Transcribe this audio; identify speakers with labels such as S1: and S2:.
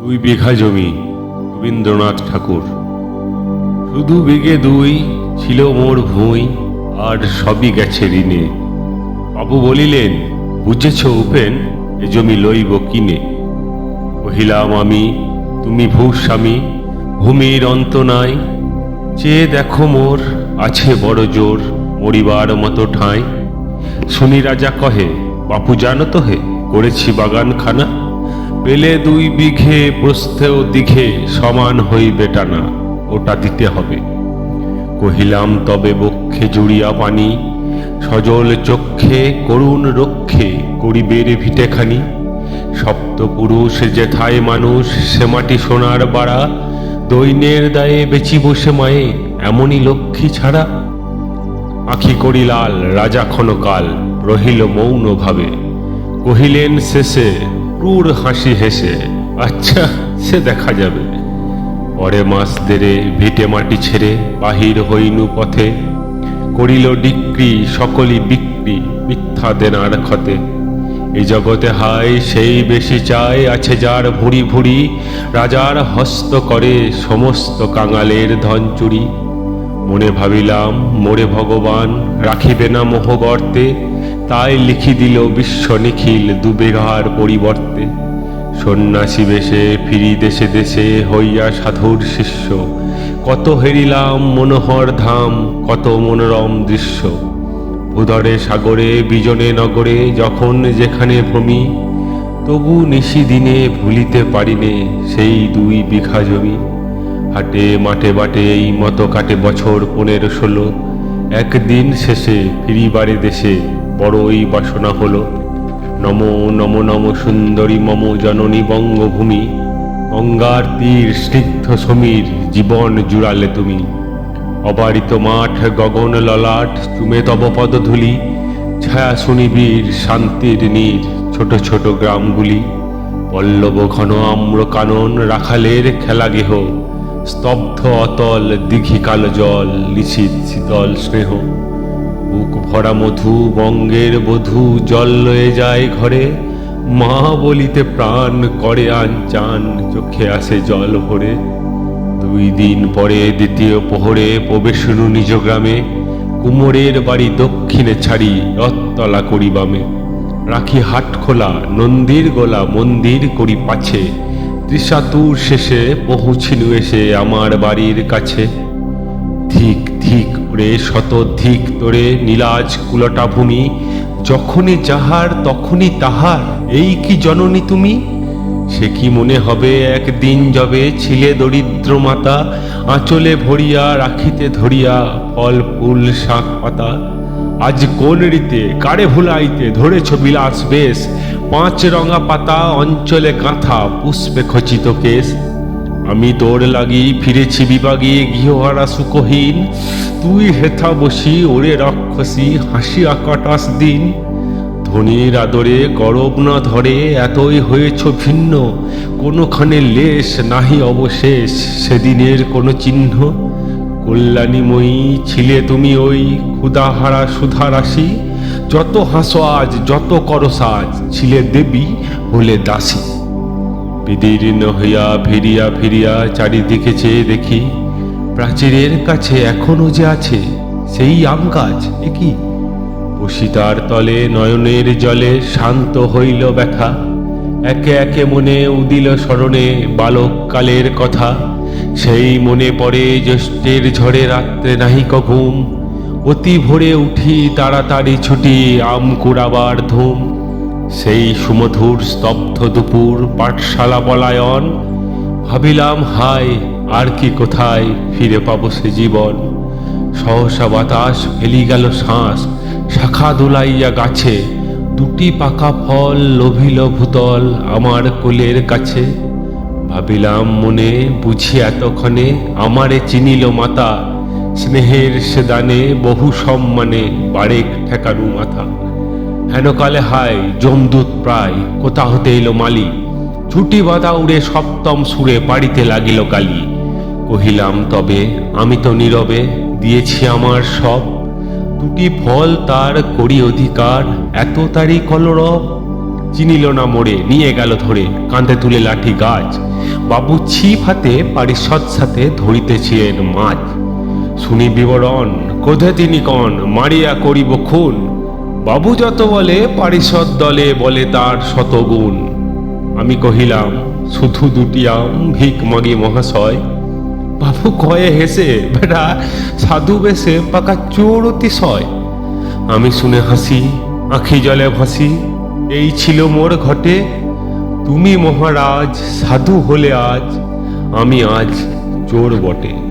S1: দুই বিঘা জমি, রবীন্দ্রনাথ ঠাকুর। শুধু বিঘে দুই ছিল মোর ভুঁই, আর সবই গেছে ঋণে। বাবু বলিলেন, বুঝেছ উপেন, এ জমি লইব কিনে? কহিলাম, আমি, তুমি ভূস্বামী ভূমির অন্ত নাই। চেয়ে দেখো মোর, আছে বড় জোর, মরিবার মতো ঠাঁই। শুনি রাজা কহে, বাপু জানো তো হে, করেছি বাগানখানা। পেলে দুই বিঘে প্রস্থেও দিঘে, সমান হইবে টানা, ওটা দিতে হবে। কহিলাম, তবে বক্ষে জুড়িয়া পানি, সজল চক্ষে করুণ রক্ষে করিবের ভিটেখানি। সপ্তপুরুষ যেথায় মানুষ, সে মাটি সোনার বাড়া দৈন্যের দায়ে বেচি বসে মায়ে, এমনই লক্ষ্মী ছাড়া। আখি করি লাল, রাজা ক্ষণকাল, রহিল মৌন ভাবে কহিলেন, শেষে ক্রূর হাসি হেসে আচ্ছা সে দেখা যাবে। পরে মাস দেরে ভিটে মাটি ছেড়ে বাহির হইনু পথে, করিল ডিক্রি সকলই বিক্রি মিথ্যা দেনার ক্ষতে। এই জগতে হায়, সেই বেশি চায় আছে যার ভুঁড়ি ভুঁড়ি, রাজার হস্ত করে সমস্ত কাঙালের ধন চুরি। মনে ভাবিলাম, মোরে ভগবান, রাখিবে না মোহ গর্তে তাই লিখি দিল বিশ্ব নিখিল দুবেঘার পরিবর্তে। সন্ন্যাসী বেশে ফিরি দেশে দেশে হইয়া সাধুর শিষ্য। কত হেরিলাম মনোহর ধাম, কত মনোরম দৃশ্য। উদরে সাগরে, বিজনে নগরে, যখন যেখানে ভূমি তবু নিশি দিনে ভুলিতে পারিনে সেই দুই বিঘা জমি। হাটে, মাঠে, বাটে, এই মতো কাটে বছর পনেরো ষোলো। একদিন শেষে ফিরিবারে দেশে বড়ই বাসনা হলো। নম নম নম সুন্দরী মম জননী বঙ্গভূমি। গঙ্গার তীর স্নিগ্ধ সমীর, জীবন জুড়ালে তুমি। অবারিত মাঠ, গগন ললাট, চুমে তব পদধূলি ছায়া শুনিবীর শান্তির নীর, ছোট ছোট গ্রামগুলি। পল্লব ঘন আম্র কানন, রাখালের খেলা গেহ। স্তব্ধ অতল দিঘি কালো জল লিখিত শীতল স্নেহ। ভরা মধু বঙ্গের বধূ জল লয়ে যায় ঘরে। মা বলিতে প্রাণ করে আন চান, চোখে আসে জল ভরে। দুই দিন পরে দ্বিতীয় পোহরে প্রবেশনু নিজ গ্রামে। কুমোরের বাড়ি দক্ষিণে ছাড়ি রথতলা করি বামে। রাখি হাট খোলা, নন্দীর গোলা মন্দির করি পাছে। ত্রিশাতুর শেষে পৌঁছিলু এসে আমার বাড়ির কাছে। ধিক ধিক করে শত ধিক তোরে নীলাজ কুলটা ভূমি যখনই যাহার তখনই তাহার। এই কি জননী তুমি? সে কি মনে হবে একদিন যবে ছিলে দরিদ্র মাতা আঁচলে ভরিয়া রাখিতে ধরিয়া ফল ফুল শাক পাতা? আজ কোন রীতে, কারে ভুলাইতে ধরেছ বিলাস বেশ? পাঁচ রঙা পাতা, অঞ্চলে কাঁথা, পুষ্পে খচিত কেশ? আমি তোর লাগি ফিরেছি বিভাগে গৃহহারা সুখহীন তুই হেথা বসি ওরে রাক্ষসী হাসি আকাটাস দিন। ধনির আদরে গরব না ধরে, এতই হয়েছ ভিন্ন। কোনোখানে লেশ নাহি অবশেষ, সেদিনের কোনো চিহ্ন। কল্যাণীময়ী ছিলে তুমি ওই ক্ষুদাহারা সুধা রাশি যত হাসো আজ, যত করো সাজ, ছিলে দেবী হলে দাসী। বিদীর্ণ হইয়া ফিরিয়া ফিরিয়া চারিদিকে চেয়ে দেখি, প্রাচীরের কাছে এখনও যে আছে সেই আম গাছ এ কি? তলে নয়নের জলে শান্ত হইল ব্যথা। একে একে মনে উদিল স্মরণে বালককালের কথা। সেই মনে পড়ে জ্যৈষ্ঠের ঝড়ে রাত্রে নাহিক ঘুম অতি ভোরে উঠি তাড়াতাড়ি ছুটি আম কুড়াবার ধুম। সেই সুমধুর স্তব্ধ দুপুর পাঠশালা পলায়ন, ভাবিলাম, হায়, আর কি কোথায় ফিরে পাব সে জীবন? সহসা বাতাস ফেলি গেল শ্বাস, শাখা দুলাইয়া গাছে, দুটি পাকা ফল লোভিল ভূতল আমার কোলের কাছে। ভাবিলাম মনে বুঝি এতক্ষণে আমারে চিনিল মাতা, স্নেহের সে দানে বহু সম্মানে বারেক ঠেকানু মাথা। হেনকালে হায় যমদূত প্রায়, কোথা হতে এলো মালি? ছুটি বাধা উড়ে সপ্তম সুরে পাড়িতে লাগিল কালি। কহিলাম, তবে আমি তো নীরবে, দিয়েছি আমার সব। দুটি ফল তার করি অধিকার, এত তারই কলরব। চিনিল না মোড়ে, নিয়ে গেল ধরে, কাঁধে তুলে লাঠি গাছ। বাবু ছিপ হাতে পারিষদ সাথে ধরিতেছিলেন মাছ। শুনি বিবরণ, কোধে তিনি কন, মারিয়া করিব খুন? বাবু যত বলে, পারিষদ দলে বলে তার শতগুণ। আমি কহিলাম, শুধু দুটি আম ভিক মাগি মহাশয়। বাবু কয়ে হেসে, বেটা, সাধু বেশে পাকা চোর অতিশয় আমি শুনে হাসি, আখি জলে ভাসি, এই ছিল মোর ঘটে, তুমি মহারাজ, সাধু হলে আজ, আমি আজ চোর বটে।